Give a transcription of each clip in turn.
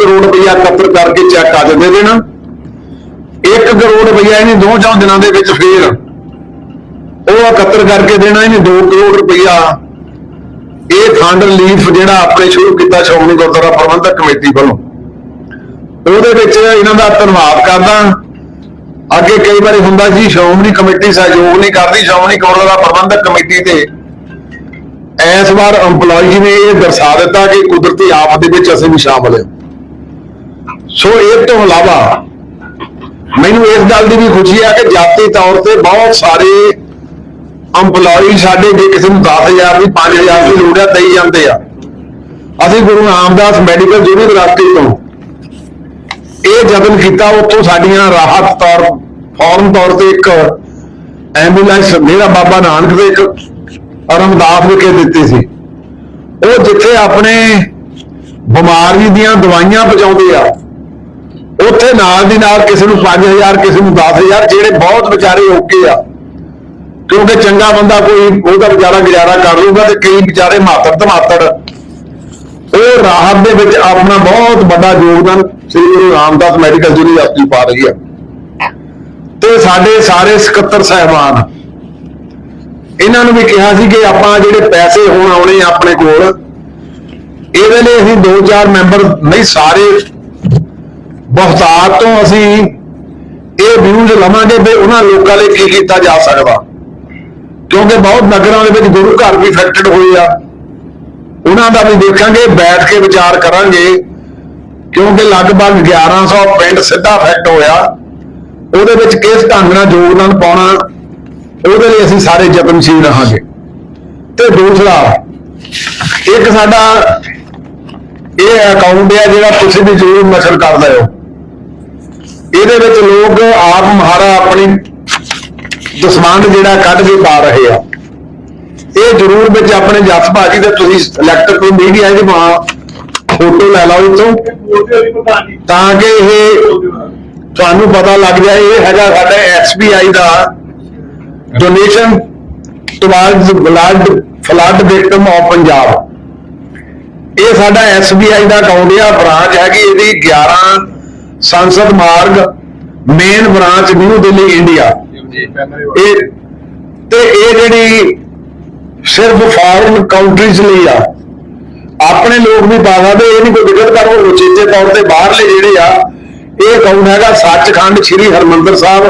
ਕਰੋੜ ਰੁਪਇਆ ਇਕੱਤਰ ਕਰਕੇ ਚੈੱਕ ਅੱਜ ਦੇ ਦੇਣਾ 1 ਕਰੋੜ ਰੁਪਇਆ ਇਹਨੇ ਦੋ ਚਾਰ ਦਿਨਾਂ ਦੇ ਵਿੱਚ ਫੇਰ ਉਹ ਇਕੱਤਰ ਕਰਕੇ ਦੇਣਾ, ਇਹਨੇ 2 ਕਰੋੜ ਰੁਪਇਆ ਇਹ ਫੰਡ ਰਿਲੀਫ ਜਿਹੜਾ ਆਪਣੇ ਸ਼ੁਰੂ ਕੀਤਾ ਸ਼੍ਰੋਮਣੀ ਗੁਰਦੁਆਰਾ ਪ੍ਰਬੰਧਕ ਕਮੇਟੀ ਵੱਲੋਂ। ਉਹਦੇ ਵਿੱਚ ਇਹਨਾਂ ਦਾ ਧੰਨਵਾਦ ਕਰਦਾ। ਅੱਗੇ ਕਈ ਵਾਰੀ ਹੁੰਦਾ ਸੀ ਸ਼੍ਰੋਮਣੀ ਕਮੇਟੀ ਸਹਿਯੋਗ ਨਹੀਂ ਕਰਦੀ, ਸ਼੍ਰੋਮਣੀ ਗੁਰਦੁਆਰਾ ਪ੍ਰਬੰਧਕ ਕਮੇਟੀ ਤੇ ਇਸ ਵਾਰ EMPLOYEE ਨੇ ਇਹ ਦਰਸਾ ਦਿੱਤਾ ਕਿ ਕੁਦਰਤੀ ਆਫਤ ਦੇ ਵਿੱਚ ਅਸੀਂ ਵੀ ਸ਼ਾਮਲ ਹਾਂ। ਸੋ ਇਹ ਤੋਂ ਇਲਾਵਾ ਮੈਨੂੰ ਇਸ ਗੱਲ ਦੀ ਵੀ ਖੁਸ਼ੀ ਹੈ ਕਿ ਜਾਤੀ ਤੌਰ ਤੇ ਬਹੁਤ ਸਾਰੇ EMPLOYEE ਸਾਡੇ ਜੇ ਕਿਸੇ ਨੂੰ 10000 ਦੀ 5000 ਦੀ ਲੋੜ ਹੈ, ਦੇਈ ਜਾਂਦੇ ਆ। ਅਸੀਂ ਗੁਰੂ ਰਾਮਦਾਸ ਮੈਡੀਕਲ ਯੂਨੀਵਰਸਿਟੀ ਤੋਂ ਇਹ ਯਤਨ ਕੀਤਾ, ਉੱਥੋਂ ਸਾਡੀਆਂ ਰਾਹਤ ਤੌਰ, ਫੌਰਨ ਤੌਰ ਤੇ ਇੱਕ ਐਂਬੂਲੈਂਸ ਮੇਰਾ ਬਾਬਾ ਨਾਨਕ ਦੇ ਇੱਕ ਰਮਦਾਸ ਵਿਖੇ ਦਿੱਤੀ ਸੀ। ਉਹ ਜਿੱਥੇ ਆਪਣੇ ਬਿਮਾਰੀ ਦੀਆਂ ਦਵਾਈਆਂ ਪਹੁੰਚਾਉਂਦੇ ਆ ਉੱਥੇ ਨਾਲ ਦੀ ਨਾਲ ਕਿਸੇ ਨੂੰ 5000 ਕਿਸੇ ਨੂੰ 10000 ਜਿਹੜੇ ਬਹੁਤ ਵਿਚਾਰੇ ਓਕੇ ਆ। ਕਿਉਂਕਿ ਚੰਗਾ ਬੰਦਾ ਕੋਈ, ਉਹਦਾ ਵਿਚਾਰਾ ਗੁਜ਼ਾਰਾ ਕਰ ਲੂਗਾ ਤੇ ਕਈ ਵਿਚਾਰੇ ਮਾਤਰ ਧਮਾਤੜ ਉਹ ਰਾਹਤ ਦੇ ਵਿੱਚ ਆਪਣਾ ਬਹੁਤ ਵੱਡਾ ਯੋਗਦਾਨ ਸ੍ਰੀ ਗੁਰੂ ਰਾਮਦਾਸ ਮੈਡੀਕਲ ਯੂਨੀਵਰਸਿਟੀ ਪਾ ਰਹੀ ਹੈ ਤੇ ਸਾਡੇ ਸਾਰੇ ਸਕੱਤਰ ਸਹਿਬਾਨ, ਇਹਨਾਂ ਨੂੰ ਵੀ ਕਿਹਾ ਸੀ ਕਿ ਆਪਾਂ ਜਿਹੜੇ ਪੈਸੇ ਹੁਣ ਆਉਣੇ ਆ ਆਪਣੇ ਕੋਲ, ਇਹਦੇ ਲਈ ਅਸੀਂ ਦੋ ਚਾਰ ਮੈਂਬਰ ਨਹੀਂ, ਸਾਰੇ ਬਹੁਤਾਤ ਤੋਂ ਅਸੀਂ ਇਹ ਵਿਊਜ਼ ਲਵਾਂਗੇ ਵੀ ਉਹਨਾਂ ਲੋਕਾਂ ਲਈ ਕੀ ਕੀਤਾ ਜਾ ਸਕਦਾ। ਕਿਉਂਕਿ ਬਹੁਤ ਨਗਰਾਂ ਦੇ ਵਿੱਚ ਗੁਰੂ ਘਰ ਵੀ ਅਫੈਕਟਡ ਹੋਏ ਆ। ਉਹਨਾਂ ਦਾ ਵੀ ਦੇਖਾਂਗੇ, ਬੈਠ ਕੇ ਵਿਚਾਰ ਕਰਾਂਗੇ। ਕਿਉਂਕਿ ਲਗਭਗ 1100 ਪਿੰਡ ਸਿੱਧਾ ਅਫੈਕਟ ਹੋਇਆ। ਉਹਦੇ ਵਿੱਚ ਕਿਸ ਢੰਗ ਨਾਲ ਯੋਗਦਾਨ ਪਾਉਣਾ, ਉਹਦੇ ਲਈ ਅਸੀਂ ਸਾਰੇ ਯਤਨਸ਼ੀਲ ਰਹਾਂਗੇ। ਤੇ ਦੂਸਰਾ, ਇੱਕ ਸਾਡਾ ਇਹ ਅਕਾਊਂਟ ਹੈ ਜਿਹੜਾ ਤੁਸੀਂ ਵੀ ਜ਼ਰੂਰ ਨਸ਼ਰ ਕਰ ਹੋ। ਇਹਦੇ ਵਿੱਚ ਲੋਕ ਆਪ ਮਹਾਰਾ ਆਪਣੀ ਦਸਵੰਦ ਜਿਹੜਾ ਕੱਢ ਕੇ ਪਾ ਰਹੇ ਆ। ਇਹ ਜ਼ਰੂਰ ਵਿੱਚ ਆਪਣੇ ਜੱਸ ਭਾਜੀ ਤੇ ਤੁਸੀਂ ਇਲੈਕਟਰ ਮੀਡੀਆ ਦੀ ਮਾਂ ਫੋਟੋ ਲੈ ਲਓ ਇਤੋਂ ਤਾਂ ਕਿ ਇਹ ਤੁਹਾਨੂੰ ਪਤਾ ਲੱਗ ਜਾਏ, ਇਹ ਹੈਗਾ ਸਾਡਾ SBI the donation towards blood flood victim of Punjab ਇਹ ਸਾਡਾ SBI ਦਾ ਅਕਾਊਂਟ ਆ ਬ੍ਰਾਂਚ ਹੈਗੀ ਇਹਦੀ 11 Sansad Marg main branch New Delhi India ਇਹ ਤੇ ਇਹ ਜਿਹੜੀ ਸਿਰਫ ਫਾਰਨ ਕੰਟਰੀਜ਼ ਲਈ ਆ। ਆਪਣੇ ਲੋਕ ਵੀ ਸਕਦੇ ਇਹ ਨਹੀਂ ਕੋਈ ਦਿੱਕਤ ਕਰ ਉਹ ਉਚੇਚੇ ਤੌਰ ਤੇ ਬਾਹਰਲੇ ਜਿਹੜੇ ਆ ਇਹ ਅਕਾਊਂਟ ਹੈਗਾ ਸੱਚਖੰਡ ਸ੍ਰੀ ਹਰਮੰਦਰ ਸਾਹਿਬ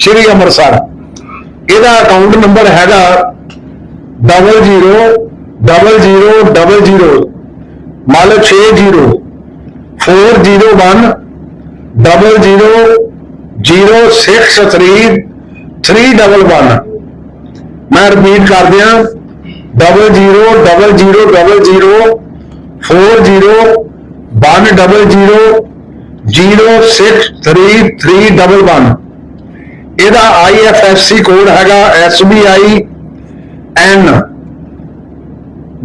ਸ੍ਰੀ ਅੰਮ੍ਰਿਤਸਰ। ਇਹਦਾ ਅਕਾਊਂਟ ਨੰਬਰ ਹੈਗਾ 000000 ਮੰਨ ਲਓ 60 401 0006 311 ਮੈਂ ਰਿਪੀਟ ਕਰ ਦਿਆਂ 00001000063311 ਇਹਦਾ IFSC ਕੋਡ ਹੈਗਾ SBI N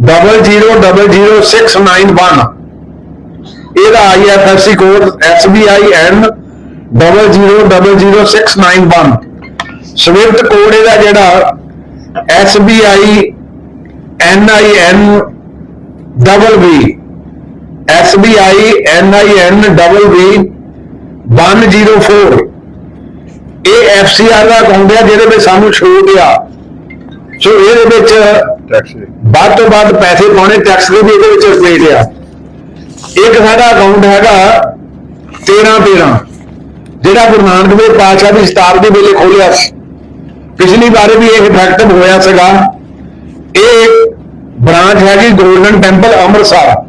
000691 ਇਹਦਾ IFSC code SBI N 000691 swift code ਇਹਦਾ ਜਿਹੜਾ SBI NIN double V. SBI NIN double V 104 ਇਹ FCR ਦਾ ਅਕਾਊਂਟ ਹੈ ਜਿਹਦੇ ਵਿੱਚ ਸਾਨੂੰ ਛੂਟ ਆ। ਸੋ ਇਹਦੇ ਵਿੱਚ ਵੱਧ ਤੋਂ ਵੱਧ ਪੈਸੇ ਪਾਉਣੇ ਟੈਕਸ ਦੇ ਵੀ ਇਹਦੇ ਵਿੱਚ ਪੇਜ ਆ। ਇੱਕ ਸਾਡਾ ਅਕਾਊਂਟ ਹੈਗਾ 13 13 ਜਿਹੜਾ ਗੁਰੂ ਨਾਨਕ ਦੇਵ ਪਾਤਸ਼ਾਹ ਦੀ ਸ਼ਤਾਬਦੀ ਵੇਲੇ ਖੋਲਿਆ ਸੀ। ਪਿਛਲੀ ਵਾਰ ਵੀ ਇਹ ਇਫੈਕਟਿਵ ਹੋਇਆ ਸੀਗਾ। ਇਹ ਬ੍ਰਾਂਚ ਹੈਗੀ ਗੋਲਡਨ ਟੈਂਪਲ ਅੰਮ੍ਰਿਤਸਰ।